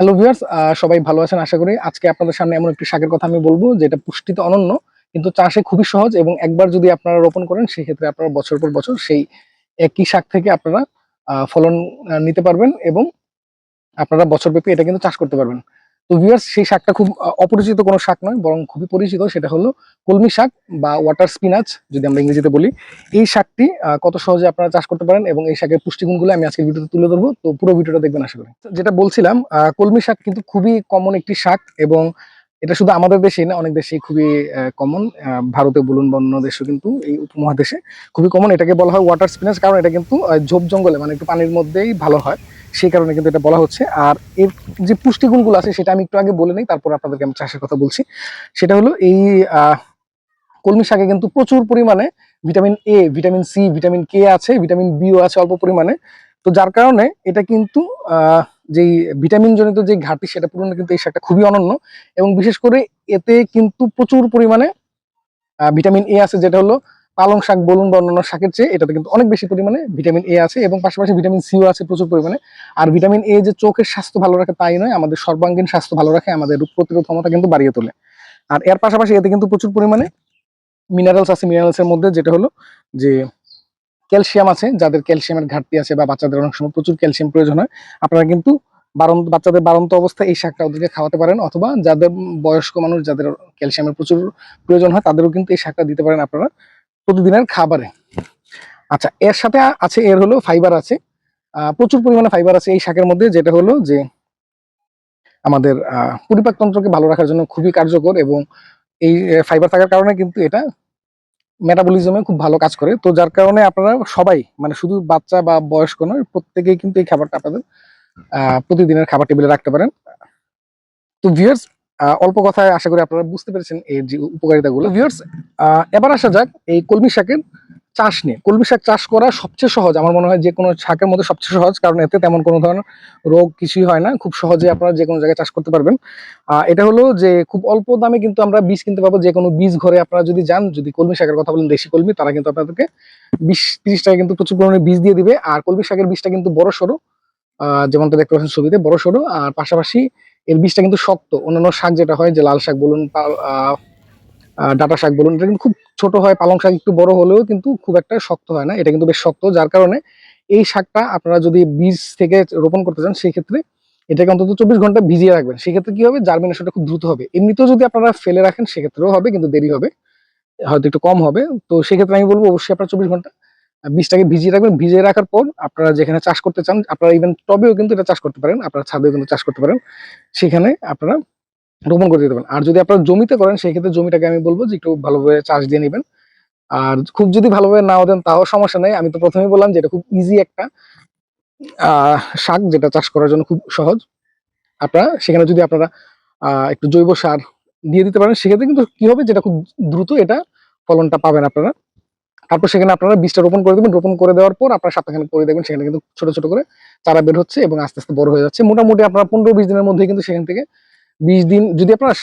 Hello viewers সবাই ভালো আছেন আশা করি। আজকে আপনাদের সামনে এমন একটি শাকের কথা আমি বলব, যেটা পুষ্টিতে অনন্য, কিন্তু চাষে খুবই সহজ এবং একবার যদি আপনারা রোপণ করেন সেই ক্ষেত্রে আপনারা বছর পর বছর সেই একই শাক থেকে আপনারা ফলন নিতে পারবেন এবং আপনারা বছরব্যাপী এটা কিন্তু চাষ করতে পারবেন। তো ভিউয়ার্স সেই শাকটা খুব অপরিচিত কোনো শাক নয়, বরং খুবই পরিচিত। সেটা হলো কলমি শাক বা ওয়াটার স্পিনাচ যদি আমরা ইংরেজিতে বলি। এই শাকটি কত সহজে আপনারা চাষ করতে পারেন এবং এই শাকের পুষ্টিগুণগুলো আমি আজকের ভিডিওতে তুলে ধরবো। তো পুরো ভিডিওটা দেখবেন, আশা করি। যেটা বলছিলাম কলমি শাক কিন্তু খুবই কমন একটি শাক এবং এটা শুধু আমাদের দেশেই না অনেক দেশেই খুবই কমন ভারতে বলুন বা অন্য দেশেও কিন্তু এই উপমহাদেশে খুবই কমন এটাকে বলা হয় ওয়াটার স্পিনাচ কারণ এটা কিন্তু ঝোপ জঙ্গলে মানে একটু পানির মধ্যেই ভালো হয় সেই কারণে কিন্তু এটা বলা হচ্ছে। আর এর যে পুষ্টিগুণগুলো আছে সেটা আমি একটু আগে বলে নিই তারপর আপনাদেরকে আমি চাষের কথা বলছি। সেটা হলো এই কলমি শাকে কিন্তু প্রচুর পরিমাণে vitamin A vitamin C vitamin K আছে ভিটামিন বিও আছে অল্প পরিমাণে। তো যার কারণে এটা কিন্তু আহ, যেই ভিটামিন জনিত যে ঘাটতি সেটা পূরণে কিন্তু এই শাকটা খুবই অনন্য এবং বিশেষ করে এতে কিন্তু প্রচুর পরিমাণে ভিটামিন এ আছে যেটা হলো পালং শাক বলুন বা অন্যান্য শাকের চেয়ে, এটাতে কিন্তু অনেক বেশি পরিমাণে ভিটামিন এ আছে এবং পাশাপাশি ভিটামিন সিও আছে প্রচুর পরিমাণে। আর ভিটামিন এ যে চোখের স্বাস্থ্য ভালো রাখে তাই নয়, আমাদের সর্বাঙ্গীন স্বাস্থ্য ভালো রাখে, আমাদের রোগ প্রতিরোধ ক্ষমতা কিন্তু বাড়িয়ে তোলে। আর এর পাশাপাশি এতে কিন্তু প্রচুর পরিমাণে মিনারেলস আছে মিনারেলস এর মধ্যে যেটা হলো যে ক্যালসিয়াম আছে, যাদের ক্যালসিয়ামের ঘাটতি আছে বা বাচ্চাদের অনেক সময় প্রচুর ক্যালসিয়াম প্রয়োজন হয়, আপনারা কিন্তু বারন্ত বাচ্চাদের বারন্ত অবস্থায় এই শাকটা ওদেরকে খাওয়াতে পারেন অথবা যাদের বয়স্ক মানুষ যাদের ক্যালসিয়ামের প্রচুর প্রয়োজন হয়, তাদেরও কিন্তু এই শাকটা দিতে পারেন আপনারা প্রতিদিনের খাবারে। আচ্ছা এর সাথে আছে, এর হলো ফাইবার আছে। প্রচুর পরিমাণে ফাইবার আছে এই শাকের মধ্যে, যেটা হলো যে আমাদের পরিপাকতন্ত্রকে ভালো রাখার জন্য খুবই কার্যকর এবং এই ফাইবার থাকার কারণে কিন্তু এটা মেটাবলিজমে খুব ভালো কাজ করে। তো যার কারণে আপনারা সবাই মানে শুধু বাচ্চা বা বয়স্ক নয়, প্রত্যেকেই কিন্তু এই খাবারটা আপনাদের প্রতিদিনের খাবার টেবিলে রাখতে পারেন। তো ভিউয়ার্স অল্প কথায় আশা করি আপনারা বুঝতে পেরেছেন এর যে উপকারিতাগুলো। ভিউয়ার্স এবার আসা যাক এই কলমি শাকের চাষ নিয়ে। কলমি শাক চাষ করা সবচেয়ে সহজ। আমার মনে হয় যে কোনো শাকের মধ্যে সবচেয়ে সহজ, কারণ এতে তেমন কোনো ধরনের রোগ কিছুই হয় না। খুব সহজে আপনারা যে কোনো জায়গায় চাষ করতে পারবেন। এটা হলো যে খুব অল্প দামে কিন্তু আমরা বীজ কিনতে পাবো যে কোনো বীজ ঘরে আপনারা যদি যান, যদি কলমি শাকের কথা বলেন, দেশি কলমি, তারা কিন্তু আপনাদেরকে বিশ তিরিশ টাকা কিন্তু প্রচুর পরিমাণে বীজ দিয়ে দিবে। আর কলমি শাকের বীজটা কিন্তু বড় সড়ো। যেমনটা দেখতে পাচ্ছেন ছবিতে, বড় সড়ো। আর পাশাপাশি এর বীজটা কিন্তু শক্ত। অন্যান্য শাক যেটা হয়, যে লাল শাক বলুন ডাঁটা শাক বলুন, এটা কিন্তু খুব ছোট হয়, পালং শাক একটু বড় হলেও কিন্তু খুব একটা শক্ত হয় না, এটা কিন্তু বেশ শক্ত, যার কারণে এই শাকটা আপনারা যদি বীজ থেকে রোপণ করতে চান সেই ক্ষেত্রে এটাকে অন্তত চব্বিশ ঘণ্টা ভিজিয়ে রাখবেন। সেক্ষেত্রে কি হবে? জার্মিনেশনটা খুব দ্রুত হবে। এমনিতেও যদি আপনারা ফেলে রাখেন, সেক্ষেত্রেও হবে, কিন্তু দেরি হবে, হয়তো একটু কম হবে। তো সেক্ষেত্রে আমি বলব, অবশ্যই আপনারা চব্বিশ ঘণ্টা বীজটাকে ভিজিয়ে রাখবেন। ভিজিয়ে রাখার পর আপনারা যেখানে চাষ করতে চান, আপনারা ইভেন টবেও কিন্তু এটা চাষ করতে পারেন, আপনারা ছাদেও কিন্তু চাষ করতে পারেন। সেখানে আপনারা রোপণ করে দিতে পারেন। আর যদি আপনারা জমিতে করেন, সেই ক্ষেত্রে জমিটাকে আমি বলব যে একটু ভালোভাবে চাষ দিয়ে নেবেন। আর খুব যদি ভালোভাবে নাও দেন তাও সমস্যা নেই। আমি তো প্রথমেই বললাম যে এটা খুব ইজি একটা শাক যেটা চাষ করার জন্য খুব সহজ। আপনারা সেখানে যদি আপনারা একটু জৈব সার দিয়ে দিতে পারেন, সেক্ষেত্রে কিন্তু কি হবে, যেটা খুব দ্রুত এটা ফলনটা পাবেন আপনারা। তারপর সেখানে আপনারা বীজটা রোপণ করে দেবেন। রোপণ করে দেওয়ার পর আপনারা সপ্তাহখানে করে দেখবেন, সেখানে কিন্তু ছোট ছোট করে চারা বের হচ্ছে এবং আস্তে আস্তে বড় হয়ে যাচ্ছে। মোটামুটি আপনারা পনেরো, বিশ দিনের মধ্যে কিন্তু সেখান থেকে বিশ দিন যদি আপনারা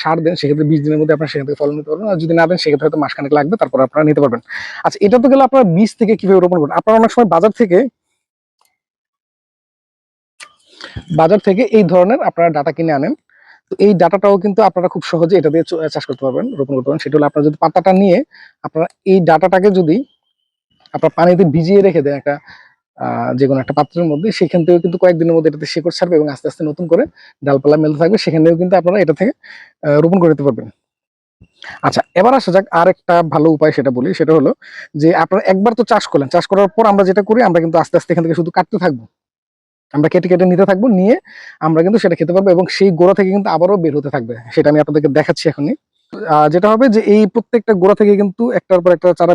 সার দেন, সেক্ষেত্রে বিশ দিনের মধ্যে আপনারা সেখান থেকে ফলন নিতে পারবেন। আর যদি না দেন, সেক্ষেত্রে হয়তো মাসখানেক লাগবে, তারপর আপনারা নিতে পারবেন। আচ্ছা এটা তো গেলে আপনারা বীজ থেকে কীভাবে রোপণ করবেন? আপনারা অনেক সময় বাজার থেকে বাজার থেকে এই ধরনের আপনারা ডাটা কিনে আনেন। তো এই ডাটাটাও কিন্তু আপনারা খুব সহজে এটা দিয়ে চাষ করতে পারবেন, রোপণ করতে পারবেন। সেটা হলো আপনারা যদি পাতাটা নিয়ে আপনারা এই ডাটাটাকে যদি আপনার পানিতে ভিজিয়ে রেখে দেন, একটা যে কোনো একটা পাত্রের মধ্যে, সেখান থেকেও কিন্তু কয়েকদিনের মধ্যে এটাতে শিকড় ছাড়বে এবং আস্তে আস্তে নতুন করে ডালপালা মেলতে থাকবে। সেখান থেকেও কিন্তু আপনারা এটা থেকে রোপণ করে দিতে পারবেন। আচ্ছা এবার আসা যাক আর একটা ভালো উপায় সেটা বলি। সেটা হলো যে আপনারা একবার তো চাষ করলেন, চাষ করার পর আমরা যেটা করি, আমরা কিন্তু আস্তে আস্তে এখান থেকে শুধু কাটতে থাকব। আমরা কেটে কেটে নিতে থাকব, নিয়ে আমরা কিন্তু সেটা খেতে পারব এবং সেই গোড়া থেকে কিন্তু আবারও বের হতে থাকবে। সেটা আমি আপনাদেরকে দেখাচ্ছি এখনই। যেটা হবে যে এই প্রত্যেকটা গোড়া থেকে কিন্তু একটার পর একটা চারা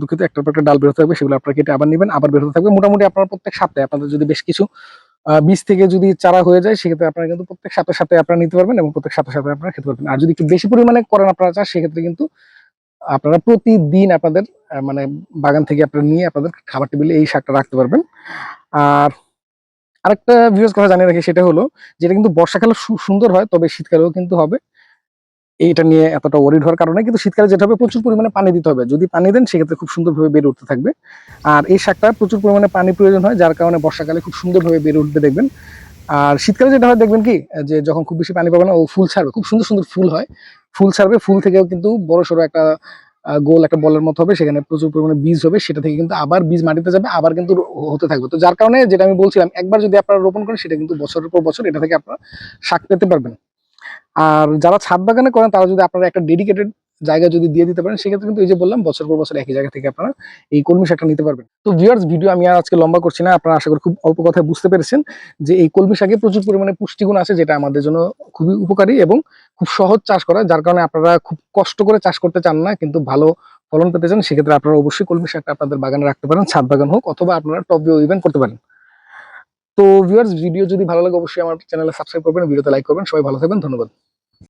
দুঃখিত, একটার পর একটা ডাল বেরোতে থাকবে, সেগুলো আপনারা কেটে আবার নেবেন, আবার বেরোতে থাকবে। মোটামুটি আপনারা প্রত্যেক সপ্তাহে আপনাদের যদি বেশ কিছু বীজ থেকে যদি চারা হয়ে যায়, সেক্ষেত্রে আপনারা কিন্তু প্রত্যেক সপ্তাহে সপ্তাহে আপনারা নিতে পারবেন এবং প্রত্যেক সপ্তাহে সপ্তাহে আপনারা খেতে পারবেন। আর যদি একটু বেশি পরিমাণে করেন আপনারা চাষ, সেক্ষেত্রে কিন্তু আপনারা প্রতিদিন আপনাদের মানে বাগান থেকে আপনারা নিয়ে আপনাদের খাবার টেবিলে এই শাকটা রাখতে পারবেন। আর আরেকটা ভিউজ কথা জানিয়ে রাখি, সেটা হলো, যেটা কিন্তু বর্ষাকালে সুন্দর হয়, তবে শীতকালেও কিন্তু হবে। এইটা নিয়ে এতটা ওয়ারিড হওয়ার কারণে কিন্তু শীতকালে যেটা হবে, প্রচুর পরিমাণে পানি দিতে হবে। যদি পানি দেন, সেক্ষেত্রে খুব সুন্দরভাবে বেড়ে উঠতে থাকবে। আর এই শাকটা প্রচুর পরিমাণে পানি প্রয়োজন হয়, যার কারণে বর্ষাকালে খুব সুন্দরভাবে বেড়ে উঠবে, দেখবেন। আর শীতকালে যেটা হয়, দেখবেন কি, যে যখন খুব বেশি পানি পাবে না, ও ফুল ছাড়বে। খুব সুন্দর সুন্দর ফুল হয়। ফুল ছাড়বে, ফুল থেকেও কিন্তু বড় সড়ো একটা গোল একটা বলের মতো হবে, সেখানে প্রচুর পরিমাণে বীজ হবে, সেটা থেকে কিন্তু আবার বীজ মাটিতে যাবে, আবার কিন্তু হতে থাকবে। তো যার কারণে যেটা আমি বলছিলাম, একবার যদি আপনারা রোপণ করেন, সেটা কিন্তু বছরের পর বছর এটা থেকে আপনারা শাক পেতে পারবেন। আর যারা ছাদ বাগানে করেন, তারা যদি আপনারা একটা ডেডিকেটেড জায়গা যদি দিয়ে দিতে পারেন, সেক্ষেত্রে কিন্তু এই যে বললাম, বছর পর বছর একই জায়গা থেকে আপনারা এই কলমি শাকটা নিতে পারবেন। তো ভিউয়ার্স ভিডিও আমি আর আজকে লম্বা করছি না, আপনারা আশা করি খুব অল্প কথায় বুঝতে পেরেছেন যে এই কলমি শাকে প্রচুর পরিমাণে পুষ্টিগুণ আছে, যেটা আমাদের জন্য খুবই উপকারী এবং খুব সহজ চাষ করা, যার কারণে আপনারা খুব কষ্ট করে চাষ করতে চান না, কিন্তু ভালো ফলন পেতে চান, সেক্ষেত্রে আপনারা অবশ্যই কলমি শাকটা আপনাদের বাগানে রাখতে পারেন, ছাদ বাগান হোক, অথবা আপনারা টবেও ইভেন্ট করতে পারেন। তো ভিউয়ার্স ভিডিও যদি ভালো লাগে, অবশ্যই আমার চ্যানেলে সাবস্ক্রাইব করবেন ভিডিওতে লাইক করবেন, সবাই ভালো থাকবেন, ধন্যবাদ।